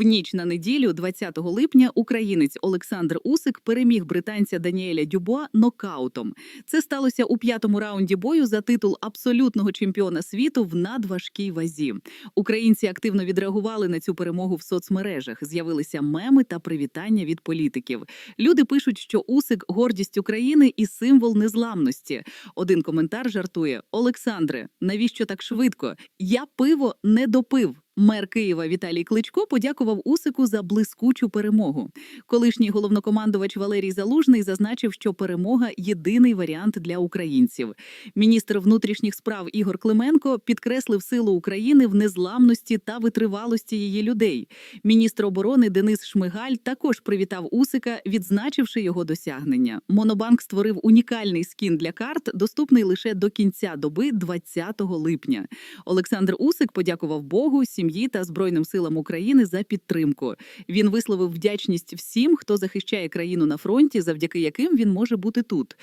В ніч на неділю, 20 липня, українець Олександр Усик переміг британця Даніеля Дюбуа нокаутом. Це сталося у п'ятому раунді бою за титул абсолютного чемпіона світу в надважкій вазі. Українці активно відреагували на цю перемогу в соцмережах. З'явилися меми та привітання від політиків. Люди пишуть, що Усик гордість України і символ незламності. Один коментар жартує: Олександре, навіщо так швидко? Я пиво не допив. Мер Києва Віталій Кличко подякував Усику за блискучу перемогу. Колишній головнокомандувач Валерій Залужний зазначив, що перемога єдиний варіант для українців. Міністр внутрішніх справ Ігор Клименко підкреслив силу України в незламності та витривалості її людей. Міністр оборони Денис Шмигаль також привітав Усика, відзначивши його досягнення. Монобанк створив унікальний скін для карт, доступний лише до кінця доби 20 липня. Олександр Усик подякував Богу, сім'ї та Збройним силам України за підтримку. Він висловив вдячність всім, хто захищає країну на фронті, завдяки яким він може бути тут.